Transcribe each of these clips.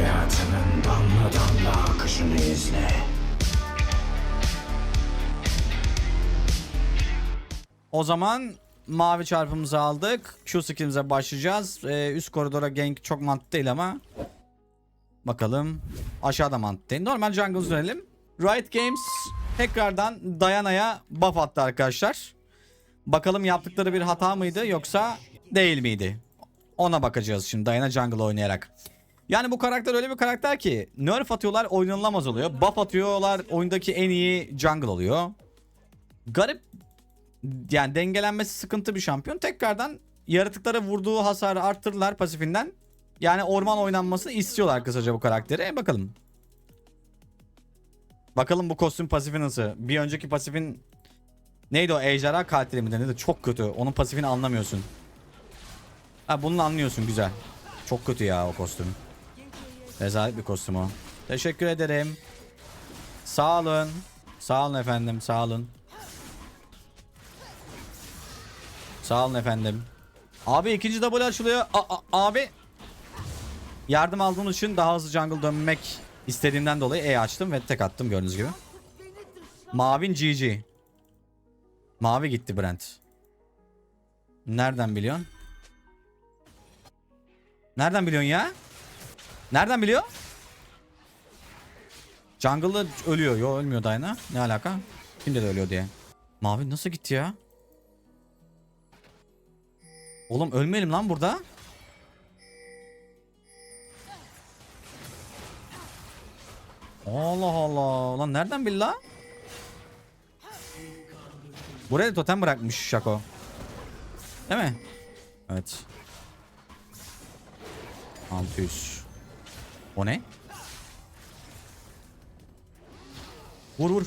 Hayatının damla damla akışını izle. O zaman mavi çarpımızı aldık. Q skillimize başlayacağız. Ee, üst koridora gank çok mantıklı değil ama. Bakalım. Aşağıda mantıklı değil. Normal jungle dönelim. Riot Games tekrardan Diana'ya buff attı arkadaşlar. Bakalım yaptıkları bir hata mıydı yoksa değil miydi? Ona bakacağız şimdi Diana jungle oynayarak. Yani bu karakter öyle bir karakter ki nerf atıyorlar oynanılamaz oluyor. Buff atıyorlar oyundaki en iyi jungle oluyor. Garip yani dengelenmesi sıkıntı bir şampiyon. Tekrardan yaratıklara vurduğu hasarı arttırdılar pasifinden. Yani orman oynanmasını istiyorlar kısaca bu karakteri. E, bakalım. Bakalım bu kostüm pasifi nasıl? Bir önceki pasifin neydi o ejderha katili mi denedi? Çok kötü. Onun pasifini anlamıyorsun. Ha bunu anlıyorsun güzel. Çok kötü ya o kostüm. Rezalet bir kostüm o. Teşekkür ederim. Sağ olun. Sağ olun efendim sağ olun. Sağ olun efendim. Abi ikinci double açılıyor. A- abi. Yardım aldığım için daha hızlı jungle dönmek istediğimden dolayı E açtım ve tek attım gördüğünüz gibi. Mavin GG. Mavi gitti Brent. Nereden biliyorsun? Nereden biliyorsun ya? Nereden biliyor? Jungle'da ölüyor. Yo ölmüyor Diana. Ne alaka? Şimdi de ölüyor diye. Mavi nasıl gitti ya? Oğlum ölmeyelim lan burada. Allah Allah. Lan nereden bil la? Buraya totem bırakmış Şako. Değil mi? Evet. 600. O ne? Vur vur.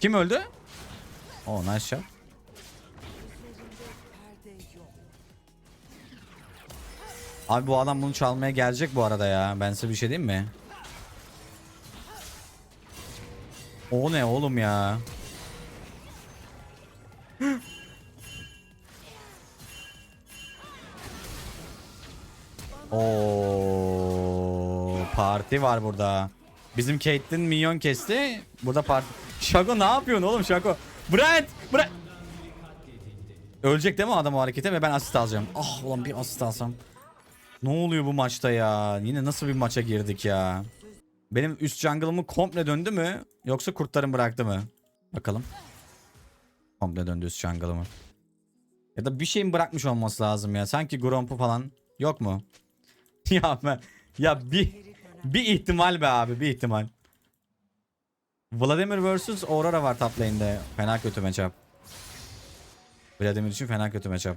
Kim öldü? Oh nice shot. Abi bu adam bunu çalmaya gelecek bu arada ya. Ben size bir şey diyeyim mi? O ne oğlum ya? Parti var burada. Bizim Caitlyn minyon kesti. Burada parti. Şako ne yapıyorsun oğlum Şako? Brent! Brent! Ölecek değil mi adam o harekete ve ben asist alacağım. Ah ulan bir asist alsam. Ne oluyor bu maçta ya? Yine nasıl bir maça girdik ya? Benim üst jungle'ımı komple döndü mü? Yoksa kurtlarım bıraktı mı? Bakalım. Komple döndü üst jungle'ımı. Ya da bir şeyin bırakmış olması lazım ya. Sanki Gromp'u falan yok mu? ya ben ya bir bir ihtimal be abi bir ihtimal. Vladimir vs Aurora var top lane'de. Fena kötü matchup. Vladimir için fena kötü matchup.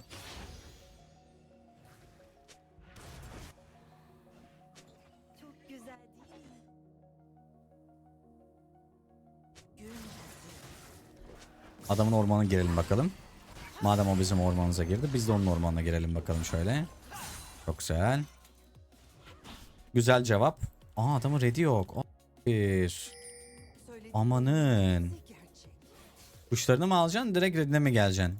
Adamın ormanına girelim bakalım. Madem o bizim ormanımıza girdi biz de onun ormanına girelim bakalım şöyle. Çok güzel. Güzel cevap. Aa adamın ready yok. Bir. Amanın. Kuşlarını mı alacaksın direkt ready'ne mi geleceksin?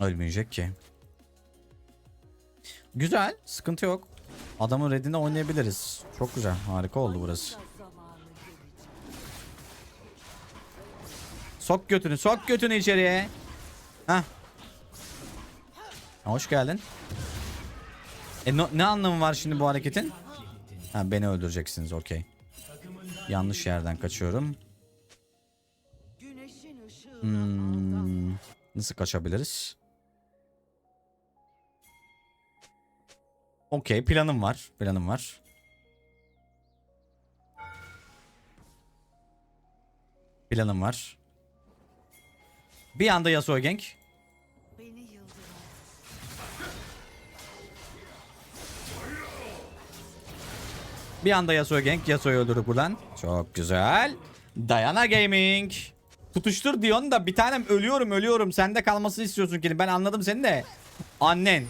Ölmeyecek ki. Güzel. Sıkıntı yok. Adamın redine oynayabiliriz. Çok güzel. Harika oldu burası. Sok götünü. Sok götünü içeriye. Hah. Hoş geldin. E no- ne anlamı var şimdi bu hareketin? Ha beni öldüreceksiniz okey. Yanlış yerden kaçıyorum. Hmm, nasıl kaçabiliriz? Okey planım var. Planım var. Planım var. Bir anda Yasuo gank. Bir anda Yasuo gank. Yasuo'yu öldürdük buradan. Çok güzel. Diana Gaming. Tutuştur diyorsun da bir tanem ölüyorum ölüyorum. Sende kalmasını istiyorsun ki. Ben anladım seni de. Annen.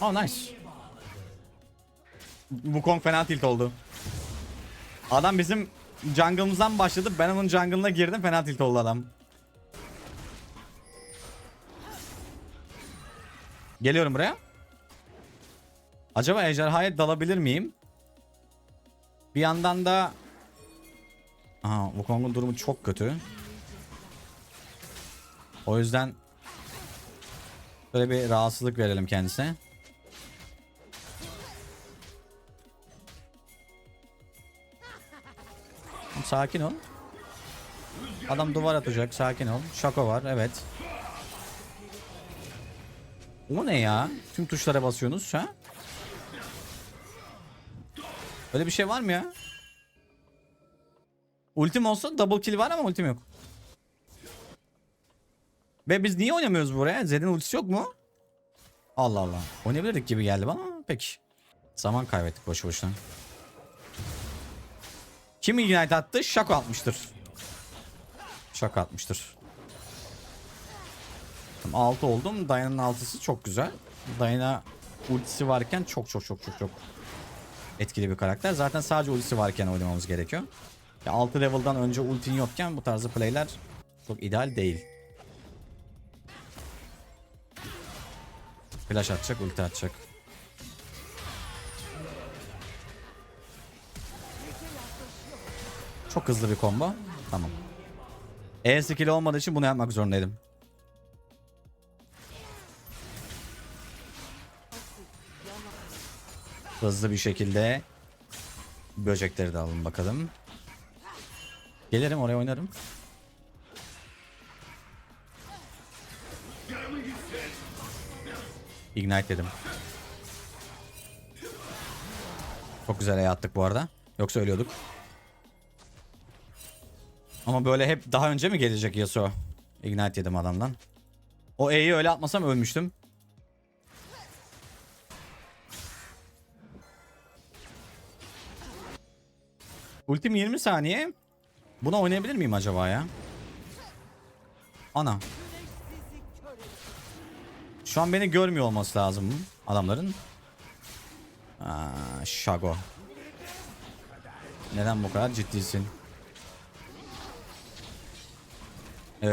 Oh nice. Bu Kong fena tilt oldu. Adam bizim jungle'ımızdan başladı. Ben onun jungle'ına girdim. Fena tilt oldu adam. Geliyorum buraya. Acaba ejderhaya dalabilir miyim? Bir yandan da Aha Wukong'un durumu çok kötü. O yüzden böyle bir rahatsızlık verelim kendisine. Sakin ol. Adam duvar atacak. Sakin ol. Şako var. Evet. O ne ya? Tüm tuşlara basıyorsunuz ha? Öyle bir şey var mı ya? Ultim olsa double kill var ama ultim yok. Ve biz niye oynamıyoruz buraya? Zed'in ultisi yok mu? Allah Allah. Oynayabilirdik gibi geldi bana peki. Zaman kaybettik boşu boşuna. Kim ignite attı? Şako atmıştır. Şako atmıştır. 6 oldum. Diana'nın 6'sı çok güzel. Diana ultisi varken çok çok çok çok çok etkili bir karakter. Zaten sadece ultisi varken oynamamız gerekiyor. Ya 6 level'dan önce ultin yokken bu tarzı playler çok ideal değil. Flash atacak, ulti atacak. Çok hızlı bir combo. Tamam. E skill olmadığı için bunu yapmak zorundaydım. Hızlı bir şekilde böcekleri de alalım bakalım. Gelirim oraya oynarım. Ignite dedim. Çok güzel attık bu arada. Yoksa ölüyorduk. Ama böyle hep daha önce mi gelecek Yasuo? Ignite yedim adamdan. O E'yi öyle atmasam ölmüştüm. Ultim 20 saniye. Buna oynayabilir miyim acaba ya? Ana. Şu an beni görmüyor olması lazım adamların. Aa, Şago. Neden bu kadar ciddisin? Ee,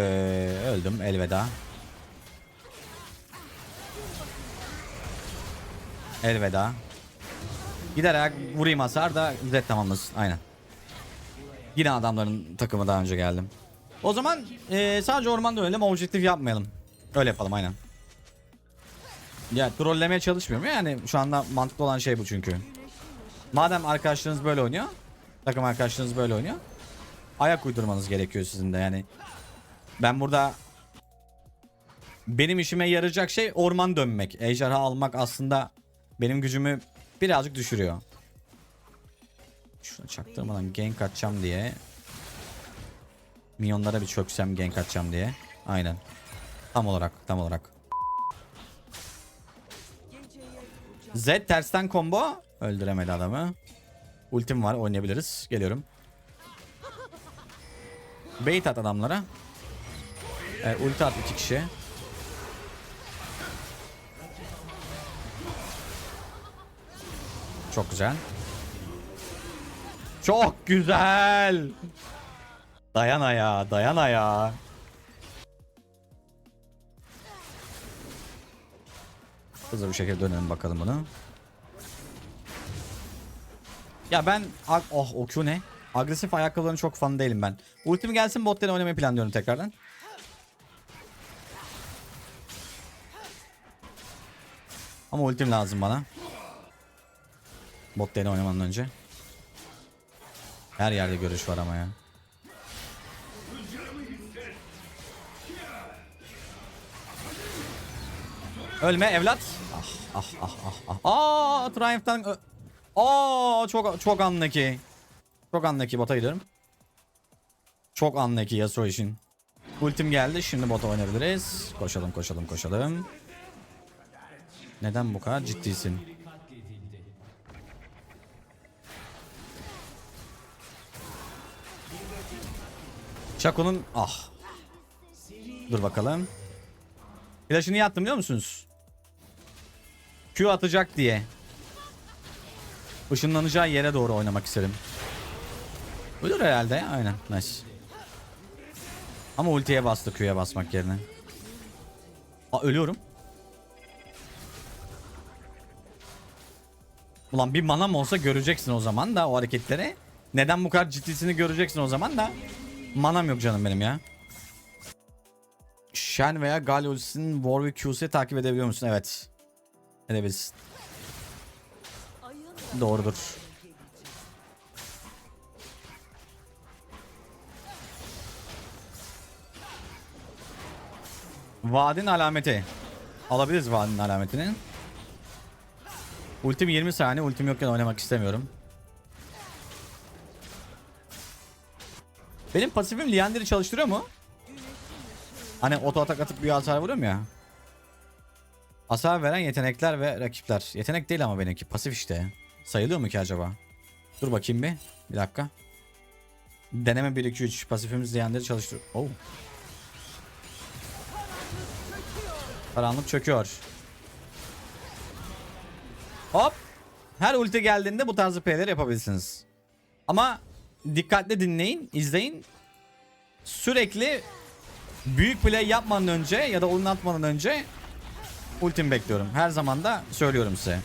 öldüm elveda. Elveda. Giderek vurayım hasar da zed tamamlasın. Aynen. Yine adamların takımı daha önce geldim. O zaman eee, sadece ormanda ölelim objektif yapmayalım. Öyle yapalım aynen. Ya trollemeye çalışmıyorum yani şu anda mantıklı olan şey bu çünkü. Madem arkadaşlarınız böyle oynuyor. Takım arkadaşlarınız böyle oynuyor. Ayak uydurmanız gerekiyor sizin de yani. Ben burada benim işime yarayacak şey orman dönmek. Ejderha almak aslında benim gücümü birazcık düşürüyor. Şunu çaktırmadan gank atacağım diye. Minyonlara bir çöksem gank atacağım diye. Aynen. Tam olarak tam olarak. Z tersten combo. Öldüremedi adamı. Ultim var oynayabiliriz. Geliyorum. Bait at adamlara. E, ulti at iki kişi. Çok güzel. Çok güzel. Dayan ayağa, dayan ayağa. Hızlı bir şekilde dönelim bakalım bunu. Ya ben oh o Q ne? Agresif ayakkabıların çok fan değilim ben. Ultim gelsin bot lane oynamayı planlıyorum tekrardan. Ama ultim lazım bana. Bot lane oynamadan önce. Her yerde görüş var ama ya. Ölme evlat. Ah ah ah ah ah. Aa Triumph'tan Aa çok çok anlaki. Çok anlaki bota gidiyorum. Çok anlaki Yasuo için. Ultim geldi. Şimdi bota oynayabiliriz. Koşalım koşalım koşalım. Neden bu kadar ciddisin? Chaco'nun ah. Dur bakalım. Flash'ı niye attım biliyor musunuz? Q atacak diye. Işınlanacağı yere doğru oynamak isterim. Ölür herhalde. Aynen. Nice. Ama ultiye bastı Q'ya basmak yerine. Aa ölüyorum. Ulan bir manam olsa göreceksin o zaman da o hareketleri. Neden bu kadar ciddisini göreceksin o zaman da. Manam yok canım benim ya. Shen veya Gal Warwick Q'si takip edebiliyor musun? Evet. Edebilirsin. Doğrudur. Vadin alameti. Alabiliriz vadinin alametini. Ultim 20 saniye. Ultim yokken oynamak istemiyorum. Benim pasifim Liander'i çalıştırıyor mu? Hani oto atak atıp bir hasar vuruyorum ya. Hasar veren yetenekler ve rakipler. Yetenek değil ama benimki. Pasif işte. Sayılıyor mu ki acaba? Dur bakayım bir. Bir dakika. Deneme 1 2 3 pasifimiz Liander'i çalıştır. Oh. Karanlık çöküyor. Hop. Her ulti geldiğinde bu tarzı play'ler yapabilirsiniz. Ama dikkatli dinleyin, izleyin. Sürekli büyük play yapmadan önce ya da oyun atmadan önce ultim bekliyorum. Her zaman da söylüyorum size.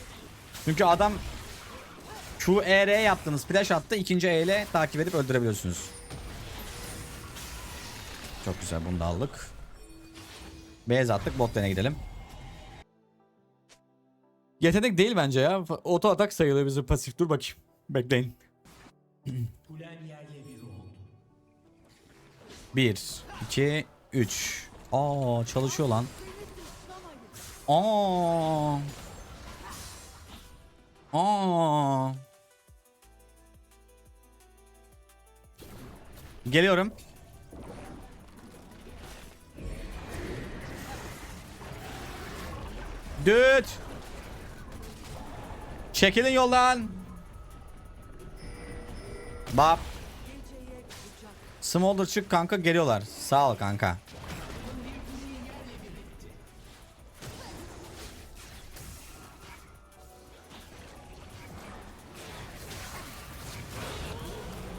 Çünkü adam Q, E, R yaptınız. Flash attı. ikinci E ile takip edip öldürebiliyorsunuz. Çok güzel. Bunu da aldık. Beyaz attık. Bot gidelim. Yetenek değil bence ya. Oto atak sayılıyor bizim pasif. Dur bakayım. Bekleyin. Bir, iki, üç. Aa çalışıyor lan. Aa. Aa. Geliyorum. Düt. Çekilin yoldan. Bap. Smolder çık kanka geliyorlar. Sağ ol kanka.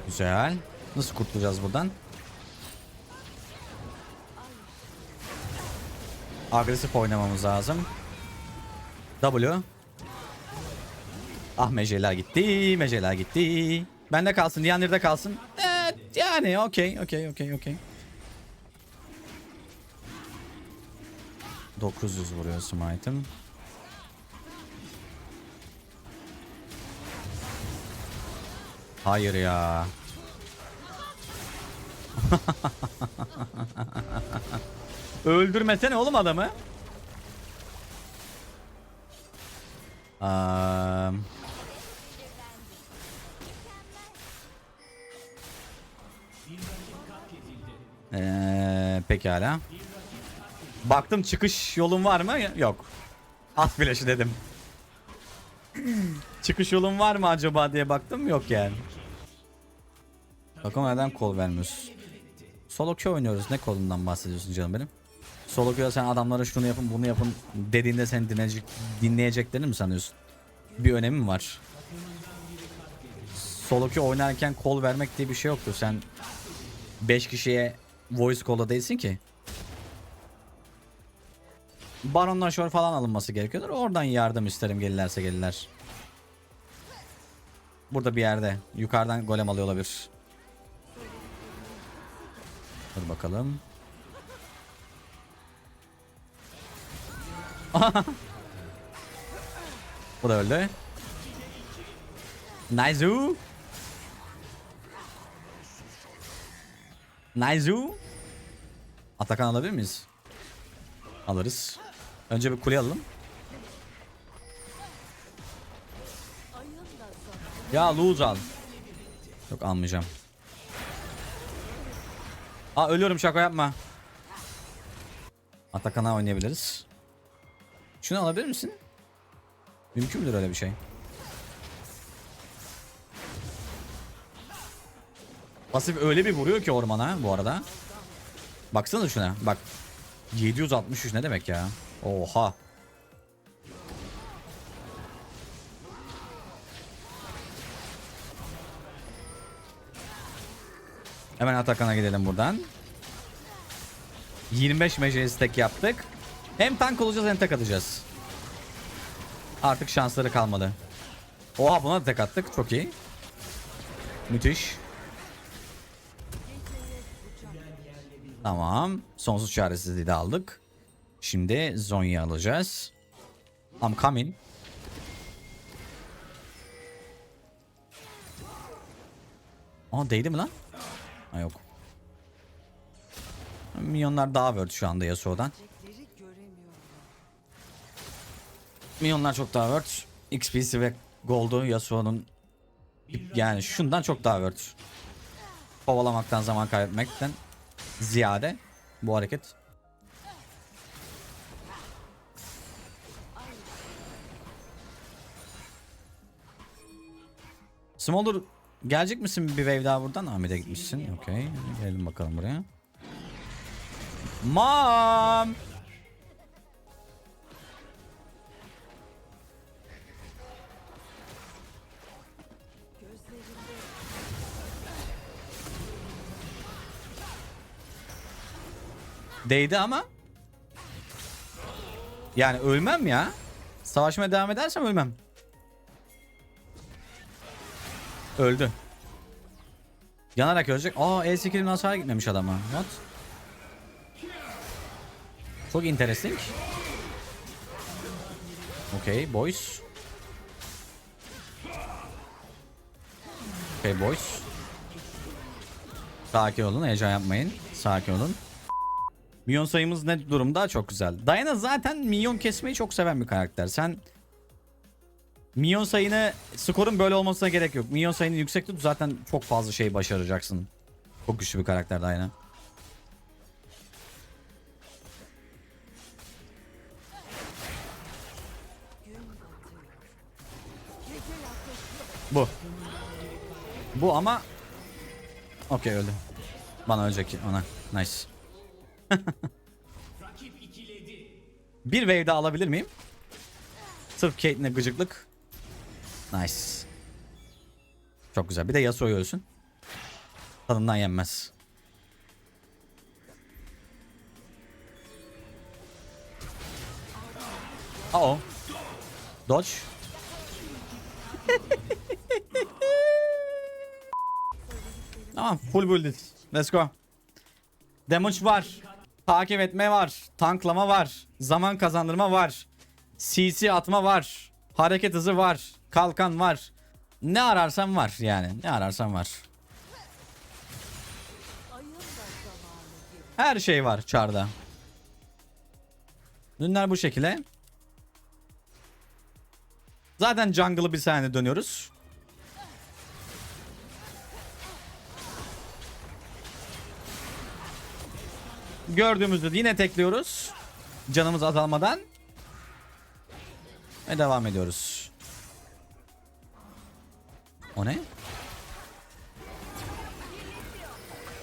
Güzel. Nasıl kurtulacağız buradan? Agresif oynamamız lazım. W. Ah meceler gitti, meceler gitti. Bende kalsın, Diyanır'da kalsın. Evet, yani okey, okey, okey, okey. 900 vuruyor smite'ım. Hayır ya. Öldürmesene oğlum adamı. Eee Ee, pekala. Baktım çıkış yolun var mı? Yok. At flash'ı dedim. çıkış yolun var mı acaba diye baktım yok yani. Bakalım neden kol vermiyorsun. Solo queue oynuyoruz. Ne kolundan bahsediyorsun canım benim? Solo queue'da sen adamlara şunu yapın bunu yapın dediğinde seni dinleyecek, dinleyeceklerini mi sanıyorsun? Bir önemi mi var? Solo queue oynarken kol vermek diye bir şey yoktur. Sen 5 kişiye voice call'da değilsin ki. Baron'dan şor falan alınması gerekiyordur. Oradan yardım isterim gelirlerse gelirler. Burada bir yerde. Yukarıdan golem alıyor olabilir. Dur bakalım. Bu da öldü. Naizu. Naizu. Atakan alabilir miyiz? Alırız. Önce bir kule alalım. Ya lose al. Yok almayacağım. Aa ölüyorum şaka yapma. Atakan'a oynayabiliriz. Şunu alabilir misin? Mümkün müdür öyle bir şey? Pasif öyle bir vuruyor ki ormana bu arada. Baksana şuna. Bak. 763 ne demek ya? Oha. Hemen Atakan'a gidelim buradan. 25 meşe istek yaptık. Hem tank olacağız hem tek atacağız. Artık şansları kalmadı. Oha buna da tek attık. Çok iyi. Müthiş. Tamam. Sonsuz çaresizliği de aldık. Şimdi Zonya'yı alacağız. I'm coming. Aa değdi mi lan? Ha yok. Milyonlar daha word şu anda Yasuo'dan. Milyonlar çok daha word. XP'si ve Gold'u Yasuo'nun yani şundan çok daha word. Kovalamaktan zaman kaybetmekten ziyade bu hareket. Smolder gelecek misin bir wave daha buradan? Ahmet'e gitmişsin. Okey. Gelelim bakalım buraya. Mom! Değdi ama. Yani ölmem ya. Savaşmaya devam edersem ölmem. Öldü. Yanarak ölecek. Aa el skill'in hasar gitmemiş adama. What? Çok interesting. Okay boys. Okay boys. Sakin olun heyecan yapmayın. Sakin olun. Minyon sayımız ne durumda? Çok güzel. Diana zaten minyon kesmeyi çok seven bir karakter. Sen minyon sayını skorun böyle olmasına gerek yok. Minyon sayını yüksek tut zaten çok fazla şey başaracaksın. Çok güçlü bir karakter Diana. Bu. Bu ama Okey öldü. Bana ölecek ona. Nice. bir wave daha alabilir miyim? Sırf Caitlyn'e gıcıklık. Nice. Çok güzel. Bir de Yasuo ölsün. Tadından yenmez. Uh oh. Dodge. Tamam full builded. Let's go. Damage var. Takip etme var. Tanklama var. Zaman kazandırma var. CC atma var. Hareket hızı var. Kalkan var. Ne ararsan var yani. Ne ararsan var. Her şey var çarda. Ürünler bu şekilde. Zaten jungle'ı bir saniye dönüyoruz. Gördüğümüzde yine tekliyoruz. Canımız azalmadan. Ve devam ediyoruz. O ne?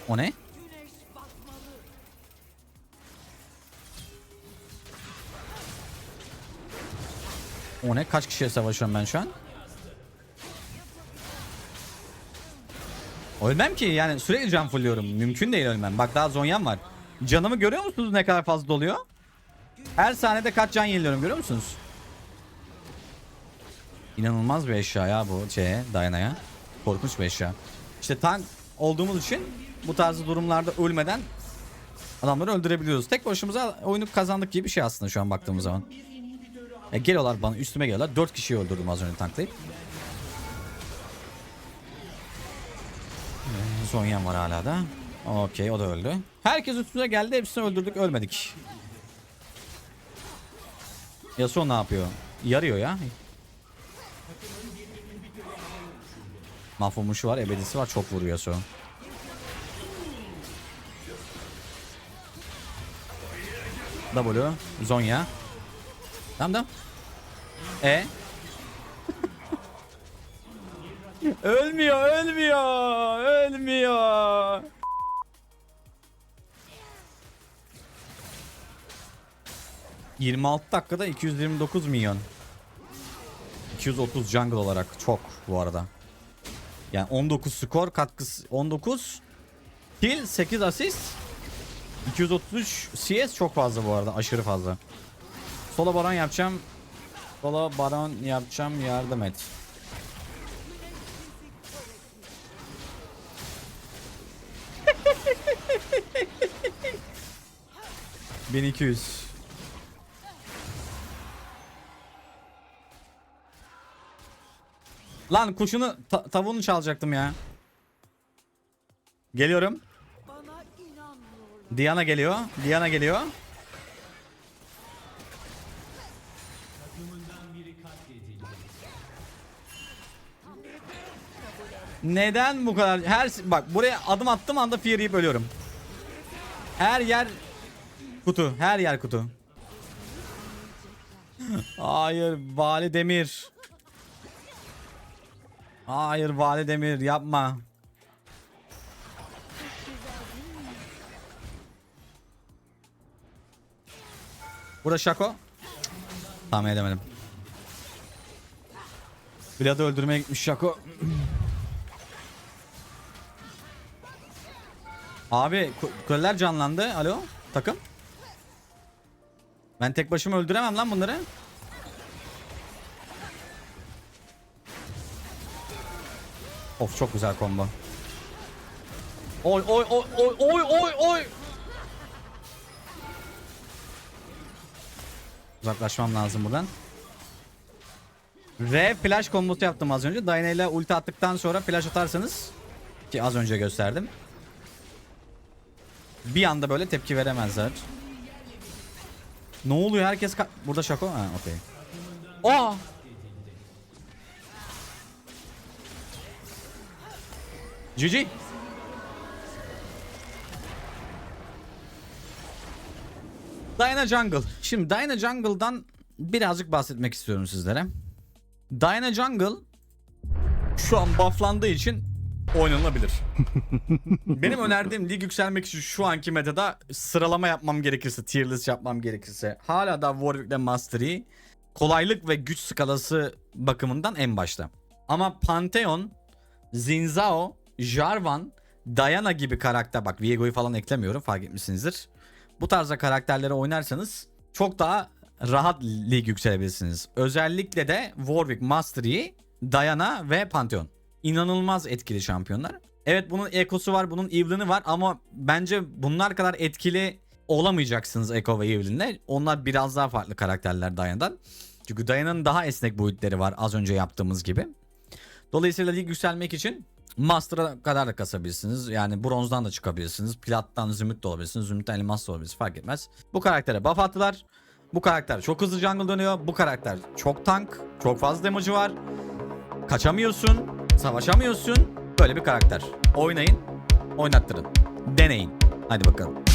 O ne? O ne? Kaç kişiye savaşıyorum ben şu an? Ölmem ki yani sürekli can fulluyorum. Mümkün değil ölmem. Bak daha zonyam var. Canımı görüyor musunuz ne kadar fazla doluyor? Her saniyede kaç can yeniliyorum görüyor musunuz? İnanılmaz bir eşya ya bu şeye Diana'ya. Korkunç bir eşya. İşte tank olduğumuz için bu tarz durumlarda ölmeden adamları öldürebiliyoruz. Tek başımıza oyunu kazandık gibi bir şey aslında şu an baktığımız zaman. E geliyorlar bana üstüme geliyorlar. 4 kişiyi öldürdüm az önce tanklayıp. Ee, Zonyan var hala da. Okey o da öldü. Herkes üstüne geldi hepsini öldürdük ölmedik. Yasuo ne yapıyor? Yarıyor ya. Mahvolmuşu var, ebedisi var. Çok vuruyor Yasuo. W, Zonya. Tamam tamam. E? ölmüyor, ölmüyor, ölmüyor. ...26 dakikada 229 milyon. 230 jungle olarak çok bu arada. Yani 19 skor katkısı 19 kill 8 asist. 233 CS çok fazla bu arada. Aşırı fazla. Solo baron yapacağım. Solo baron yapacağım. Yardım et. Bin iki yüz. Lan kuşunu ta- tavuğunu çalacaktım ya. Geliyorum. Diana geliyor. Diana geliyor. Neden bu kadar? Her bak buraya adım attığım anda fear yiyip ölüyorum. Her yer kutu. Her yer kutu. Hayır Vali Demir. Hayır Vali Demir yapma. Burada Şako. Tahmin edemedim. Vlad'ı öldürmeye gitmiş Şako. Abi ku- kuleler canlandı. Alo takım. Ben tek başıma öldüremem lan bunları. Of çok güzel combo. Oy oy oy oy oy oy oy. Uzaklaşmam lazım buradan. R flash kombosu yaptım az önce. Diana ile ulti attıktan sonra flash atarsanız ki az önce gösterdim. Bir anda böyle tepki veremezler. Ne oluyor herkes burada şako ha okey. Aa! GG. Diana Jungle. Şimdi Diana Jungle'dan birazcık bahsetmek istiyorum sizlere. Diana Jungle şu an bufflandığı için oynanabilir. Benim önerdiğim lig yükselmek için şu anki metada sıralama yapmam gerekirse, tier list yapmam gerekirse hala da Warwick'le Mastery kolaylık ve güç skalası bakımından en başta. Ama Pantheon, Zinzao, Jarvan, Diana gibi karakter bak Viego'yu falan eklemiyorum fark etmişsinizdir. Bu tarzda karakterleri oynarsanız çok daha rahat lig yükselebilirsiniz. Özellikle de Warwick, Mastery, Diana ve Pantheon. İnanılmaz etkili şampiyonlar. Evet bunun Echo'su var, bunun Evelyn'i var ama bence bunlar kadar etkili olamayacaksınız Echo ve Evelyn'le. Onlar biraz daha farklı karakterler Diana'dan. Çünkü Diana'nın daha esnek boyutları var az önce yaptığımız gibi. Dolayısıyla lig yükselmek için Master'a kadar da kasabilirsiniz. Yani bronzdan da çıkabilirsiniz. Plattan zümrüt de olabilirsiniz. Zümrütten elmas da olabilirsiniz. Fark etmez. Bu karaktere buff attılar. Bu karakter çok hızlı jungle dönüyor. Bu karakter çok tank. Çok fazla damage'ı var. Kaçamıyorsun. Savaşamıyorsun. Böyle bir karakter. Oynayın. Oynattırın. Deneyin. Hadi bakalım.